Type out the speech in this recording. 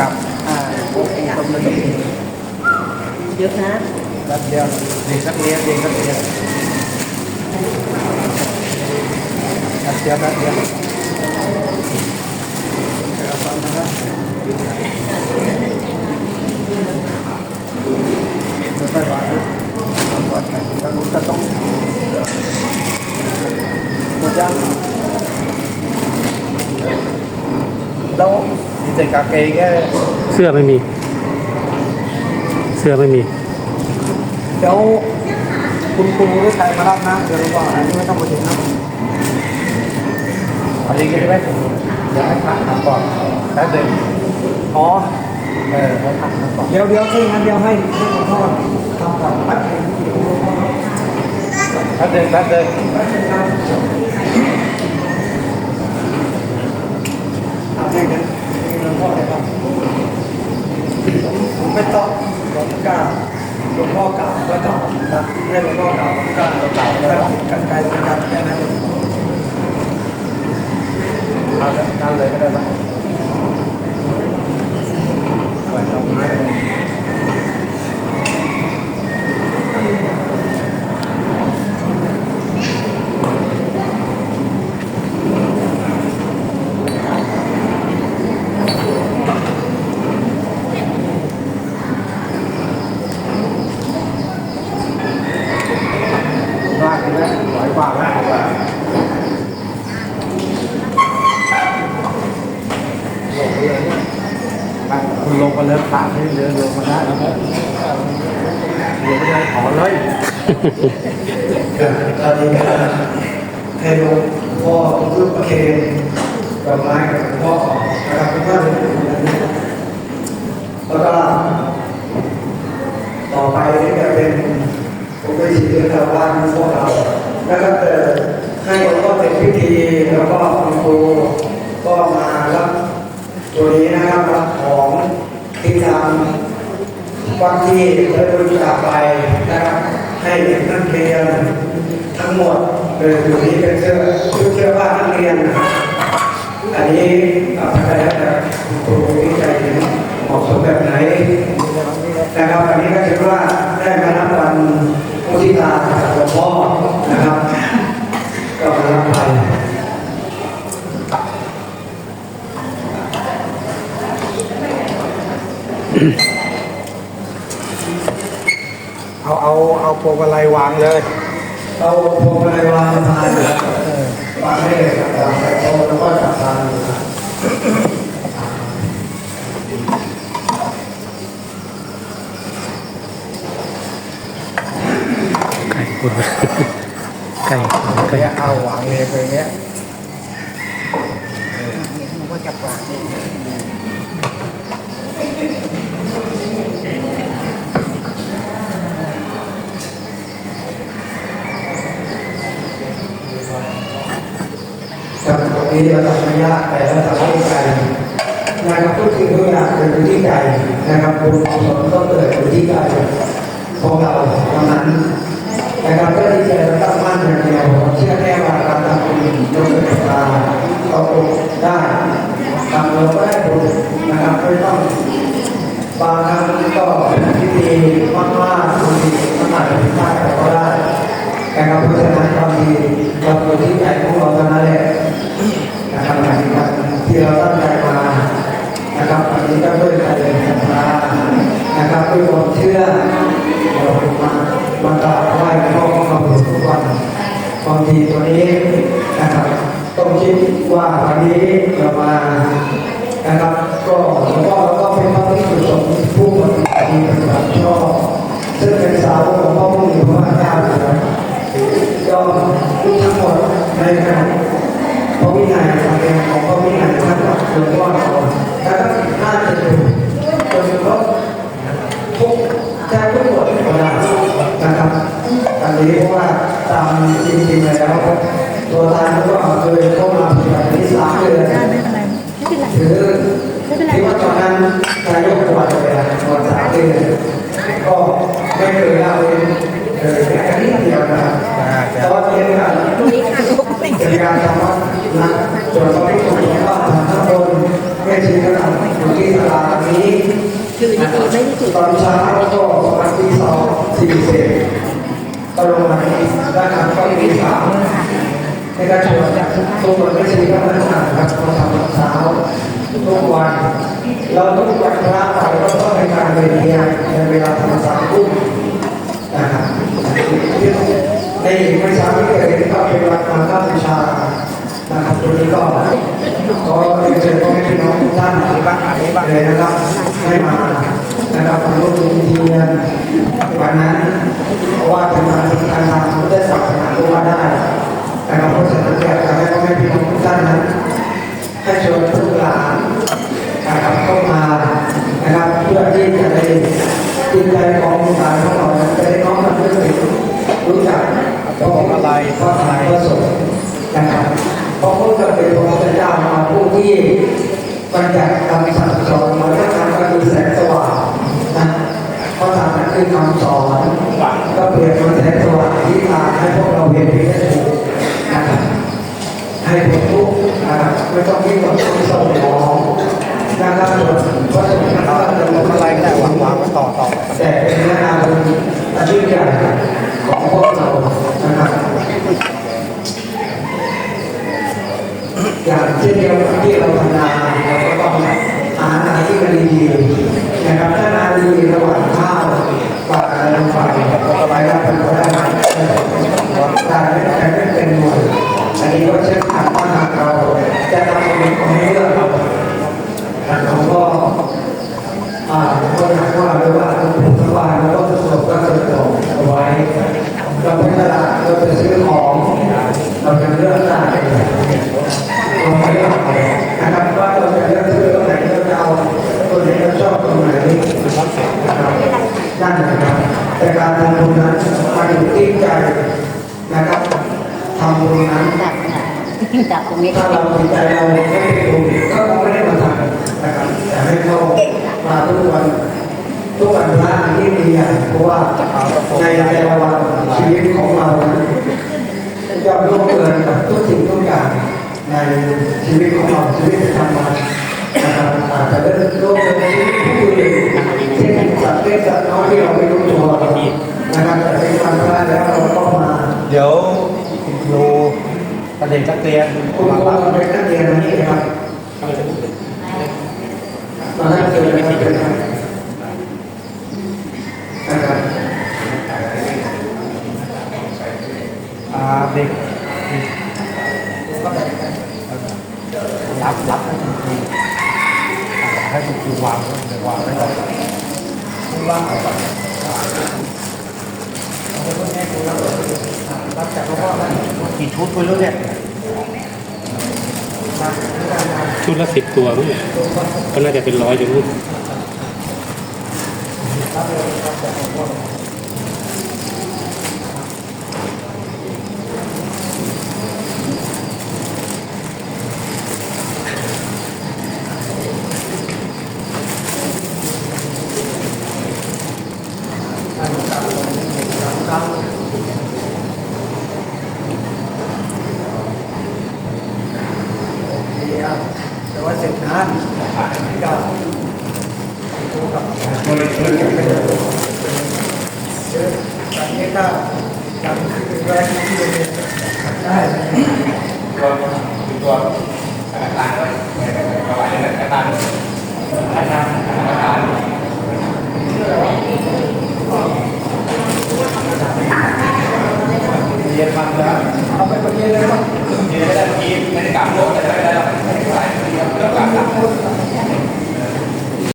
กับอ่าโอเคตรงเลยเยอะนะแป๊บเดียวเด็กนักเรีย นเด็กนักเรียนแป๊บเดียวแป๊บเดียวเอาฟังนะครับไม่ค่อยหวานนะเอาก่อนนะแล้วมันก็ต้องหมดยังแล้วมีแต่กาเกยแค่เสื้อไม่มี เสื้อไม่มี เดี๋ยวคุณครูหรือใครมารับนะเดี๋ยวรู้ว่าอันนี้ไม่ต้องมาถึงนะเอันนี้ก็ได้ไหมเดี๋ยวให้ผ่านทำก่อนแป๊บเดียวอ๋อเออให้ผ่านทำก่อนเดี๋ยวเดี๋ยวที่งั้นเดี๋ยวให้ให้หลวงพ่อทำก่อนแป๊บนึงแป๊บเดียวแป๊บเดียวทำให้กันหลวง พ่อเลยครับผมไม่ต้องหลวงกล้าหลวงพ่อกล่าวก็กล่าวนะให้หลวงพ่อกล่าวผมกล่าวกล่าวแล้วกันไกลกันแค่นั้นเอาเลยนั่นเลยก็ได้ไหมปล่อยดอกไม้เลยว่ากันแล้วปล่อยว่าแล้วว่า คุณลงมาเลิกขาดให้เรือลงมาได้แล้วเรือไม่ได้ขอเลยตอนนี้ก็ให้หลวงพ่อรูปประเคนดอกไม้กับหลวงพ่อนะครับคุณพ่อจะอยู่แบบนี้แล้วก็ต่อไปนี่จะเป็นผมไปฉีดเรื่องชาวบ้านพวกเรา แล้วก็เกิดให้หลวงพ่อเป็นพิธีแล้วก็คุณครูก็มารับตัวนี้นะครับำวัดที่ได้บริจาคไปนะครับ ให้เด็กนักเรียนทั้งหมดเลยตัวนี้เป็นเสื้อชุดเสื้อผ้านักเรียนนะครับอันนี้อาจจะแล้วแต่คุณครูวิจัยถึงเหมาะสมแบบไหนนะครับวันนี้ก็ถือว่าได้มารับวันมุทิตาจากหลวงพ่อนะครับ ก็มารับไป เอาเอาเอาพ วงมาลัยวางเลย เราพวงมาลัยวางทานวางให้เลยครับวางใส่โต๊ะแล้วก็จับทานไก่คุณไก่ไก่เอาวางเลยไปเงี้ยมันก็จะปลาดจากตรง นี้เราทำไม่ยากแต่เราทำให้ไกลนะครับทุกสิ่งทุกอย่างเกิดอยู่ที่ใจนะครับบุญกุศลต้องเกิดอยู่ที่ใจของเราเท่านั้นนะครับก็ที่ใจเราตั้งมั่นอย่างเดียวเชื่อแน่ว่าการทำบุญจะเกิดตาเราบุญได้ทำเราก็ได้บุญนะครับไม่ต้องบางครั้งก็พิธีมากๆบางทีมันอาจจะผิดพลาดแต่ก็ได้ นะครับเพราะฉะนั้นความดีเราอยู่ที่ใจของเราเท่านั้นแหละนะครับนะครับที่เราตั้งใจมานะครับอันนี้ก็ด้วยใจศรัทธานะครับด้วยความเชื่อเรามามากราบไหว้พ่อของเราทุกวันบางทีตัวนี้นะครับต้องคิดว่าวันนี้เรามานะครับ ก็หลวงพ่อเราก็เป็นพระภิกษุสงฆ์ผู้ปฏิบัติดีปฏิบัติชอบซึ่งเป็นสาวของพ่อผู้ จริงๆแล้วตัวตายก็เคยเข้ามาปฏิบัติที่สามเดือนได้ไม่เป็นไรไม่เป็นไรถือไม่เป็นไรที่ว่าตอนนั้นนายกวันเลยนะวันสามเดือนก็ไม่เคยเล่าเลยเออแค่นิดเดียวนะครับแต่ว่าเป็นการตรงนี้ค่ะลูกไม่เป็นการทำวัดนะส่วนพระภิกษุสงฆ์ก็ทำทั้งบนแม่ชีก็ทำอยู่ที่ศาลานี้คือนี่คือไม่ได้ถือตอนเช้าก็ประมาณตีสองสี่สิบ ก็ลงมานะครับก็ตีสามในการชวนตัวมันไม่ใช่ก็มันหนักครับเราทำเช้าทุกวัน เราทุกวันพระไปก็ต้องในการเรียนในเวลาทำสามทุ่มนะครับในไม่ช้าที่เกิดขึ้นก็เป็นวันมาข้าบูชานะครับตัวนี้ก็ขอเชิญพ่อแม่พี่น้องทุกท่านเลยนะครับให้มานะครับร่วมพิธีกันวันนั้น ว่าเป็นวันที่การทำพุทธศาสนาก็ว่าได้นะครับเพราะฉะนั้นอยากจะให้พ่อแม่พี่น้องทุกท่านนั้นให้ชวนลูกหลานนะครับเข้ามานะครับเพื่อที่จะได้จิตใจของลูกหลานของเราจะได้น้อมนำรู้สึกรู้จักพระองค์อะไรพระอะไรพระสงฆ์นะครับเพราะพระองค์เป็นพระพุทธเจ้ามาผู้ที่บัญญัติคำสั่งสอนมาแล้วทำก็คือแสงสว่างนะเพราะทำนั้นคือคำสอน ก็เปรียบเหมือนแสงสว่างที่ทาให้พวกเราเห็นผิดและถูกนะครับให้ผมทุกนะครับไม่ต้องมีความสุขสมองนะครับเพราะฉะนั้นเราจะลงอะไรแต่วางวางต่อต่อแต่เป็นงานอาชีพใหญ่ของพวกเรานะครับอย่างเช่นเดียวกับที่เราทำนาเราก็ต้องหานาที่มันดีๆนะครับถ้านานดีระหว่างข้าวปากอะไรลงไป ไปรับผลก็ได้การไม่ได้เป็นหน่วยอันนี้ก็เช่นกันว่าหากเราจะทำเป็นของเรื่องเราเราก็อ่าก็หนักว่าหรือว่าต้องผูกว่าแล้วก็สรุปก็จะตกเอาไว้เราไปตลาดเราไปซื้อของเราจะเลือกได้เราไม่เลือกนะครับว่าเราจะเลือกซื้อตัวไหนเราจะเอาตัวไหนเราชอบตัวไหนนะครับนั่นนะครับแต่การทำบุญนั้นมาอยู่ที่ใจนะครับทำบุญนั้น ดับดับต รงนี้ถ้าเราจิตใจเราไม่ได้ดูก็ไม่ได้มาทำนะครับแต่ให้เขามาทุกวันทุกวันพระที่ดีอย่างเพราะว่าในแต่ละวันชีวิตของเรานั้นย่อมร่วมเกินกับทุกสิ่งทุกอย่างในชีวิตของเราชีวิตประจำวันะครับอาจจะเริ่มร่วมเกินชีวิตผู้อื่นเช่นสัตว์เล็กสัตว์น้อยที่เราไม่รู้ตัวนะครับแต่เป็นวันพระแล้วเราก็มา เดี๋ยวดูประเด็นนักเรียนคุณมาครูรับเป็นนักเรียนนี้นะครับมาให้เจอนะครับเป็นนะครับอ่าเด็กรับรับให้คุณครูให้คุณครูวางเดี๋ยววางไว้ก่อนคุณว่างเอาก่อน รับจากหลวงพ่อนะกี่ชุดคุณรู้เนี่ยชุดละสิบตัวมั้งก็น่าจะเป็นร้อยอยู่มั้ง ว่าเสร็จนานก็ดูกับช่วยช่วยกันไปเลยเยอะตอนนี้ก็ทำคือแรกที่เรียนได้ตัวตัวกระดานไว้กระดานกระดานกระดานก